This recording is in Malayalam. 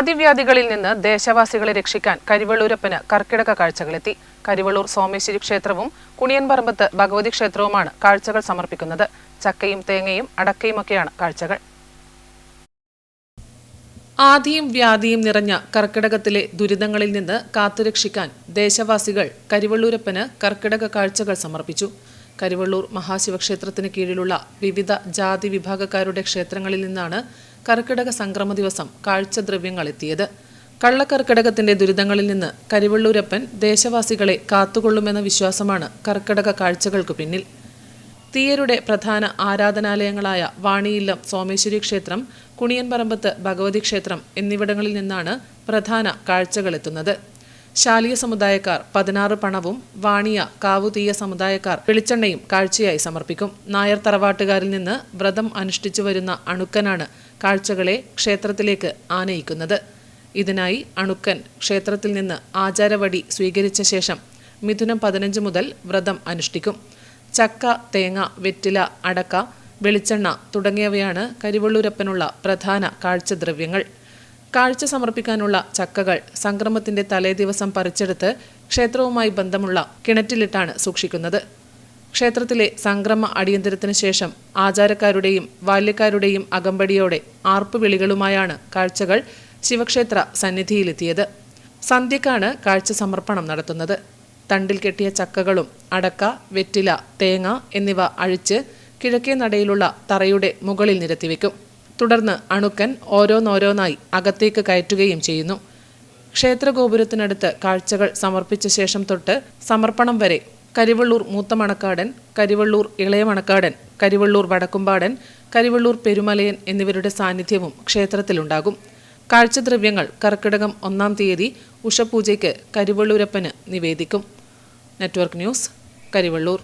ആദിവ്യാധികളിൽ നിന്ന് ദേശവാസികളെ രക്ഷിക്കാൻ കരിവള്ളൂരപ്പന് കർക്കിടക കാഴ്ചകളെത്തി. കരിവള്ളൂർ സോമേശ്വരി ക്ഷേത്രവും കുണിയൻപറമ്പത്ത് ഭഗവതി ക്ഷേത്രവുമാണ് കാഴ്ചകൾ സമർപ്പിക്കുന്നത്. ചക്കയും തേങ്ങയും അടക്കയുമൊക്കെയാണ് കാഴ്ചകൾ. ആദിയും വ്യാധിയും നിറഞ്ഞ കർക്കിടകത്തിലെ ദുരിതങ്ങളിൽ നിന്ന് കാത്തുരക്ഷിക്കാൻ ദേശവാസികൾ കരിവള്ളൂരപ്പന് കർക്കിടക കാഴ്ചകൾ സമർപ്പിച്ചു. കരിവള്ളൂർ മഹാശിവക്ഷേത്രത്തിന് കീഴിലുള്ള വിവിധ ജാതി വിഭാഗക്കാരുടെ ക്ഷേത്രങ്ങളിൽ നിന്നാണ് കർക്കിടക സംക്രമ ദിവസം കാഴ്ചദ്രവ്യങ്ങൾ എത്തിയത് കള്ളക്കർക്കിടകത്തിന്റെ ദുരിതങ്ങളിൽ നിന്ന് കരിവള്ളൂരപ്പൻ ദേശവാസികളെ കാത്തുകൊള്ളുമെന്ന വിശ്വാസമാണ് കർക്കിടക കാഴ്ചകൾക്ക് പിന്നിൽ. തീയരുടെ പ്രധാന ആരാധനാലയങ്ങളായ വാണിയില്ലം സോമേശ്വരി ക്ഷേത്രം കുണിയൻപറമ്പത്ത് ഭഗവതി ക്ഷേത്രം എന്നിവിടങ്ങളിൽ നിന്നാണ് പ്രധാന കാഴ്ചകളെത്തുന്നത്. ശാലിയ സമുദായക്കാർ പതിനാറ് പണവും വാണിയ കാവുതീയ സമുദായക്കാർ വെളിച്ചെണ്ണയും കാഴ്ചയായി സമർപ്പിക്കും. നായർ തറവാട്ടുകാരിൽ നിന്ന് വ്രതം അനുഷ്ഠിച്ചു വരുന്ന അണുക്കനാണ് കാഴ്ചകളെ ക്ഷേത്രത്തിലേക്ക് ആനയിക്കുന്നത്. ഇതിനായി അണുക്കൻ ക്ഷേത്രത്തിൽ നിന്ന് ആചാരവടി സ്വീകരിച്ച ശേഷം മിഥുനം പതിനഞ്ച് മുതൽ വ്രതം അനുഷ്ഠിക്കും. ചക്ക തേങ്ങ വെറ്റില അടക്ക വെളിച്ചെണ്ണ തുടങ്ങിയവയാണ് കരിവള്ളൂരപ്പനുള്ള പ്രധാന കാഴ്ചദ്രവ്യങ്ങൾ. കാഴ്ച സമർപ്പിക്കാനുള്ള ചക്കകൾ സംക്രമത്തിന്റെ തലേദിവസം പറിച്ചെടുത്ത് ക്ഷേത്രവുമായി ബന്ധമുള്ള കിണറ്റിലിട്ടാണ് സൂക്ഷിക്കുന്നത്. ക്ഷേത്രത്തിലെ സംക്രമ അടിയന്തരത്തിന് ശേഷം ആചാരക്കാരുടെയും ബാല്യക്കാരുടെയും അകമ്പടിയോടെ ആർപ്പുവിളികളുമായാണ് കാഴ്ചകൾ ശിവക്ഷേത്ര സന്നിധിയിലെത്തിയത്. സന്ധ്യക്കാണ് കാഴ്ച സമർപ്പണം നടത്തുന്നത്. തണ്ടിൽ കെട്ടിയ ചക്കകളും അടക്ക വെറ്റില തേങ്ങ എന്നിവ അഴിച്ച് കിഴക്കേ നടയിലുള്ള തറയുടെ മുകളിൽ നിരത്തിവെക്കും. തുടർന്ന് അണുക്കൻ ഓരോന്നോരോന്നായി അകത്തേക്ക് കയറ്റുകയും ചെയ്യുന്നു. ക്ഷേത്രഗോപുരത്തിനടുത്ത് കാഴ്ചകൾ സമർപ്പിച്ച ശേഷം തൊട്ട് സമർപ്പണം വരെ കരിവള്ളൂർ മൂത്ത മണക്കാടൻ കരിവള്ളൂർ ഇളയ മണക്കാടൻ കരിവള്ളൂർ വടക്കുംപാടൻ കരിവള്ളൂർ പെരുമലയൻ എന്നിവരുടെ സാന്നിധ്യവും ക്ഷേത്രത്തിലുണ്ടാകും. കാഴ്ചദ്രവ്യങ്ങൾ കർക്കിടകം ഒന്നാം തീയതി ഉഷപൂജയ്ക്ക് കരിവള്ളൂരപ്പന് നിവേദിക്കും. Network news Karivellur.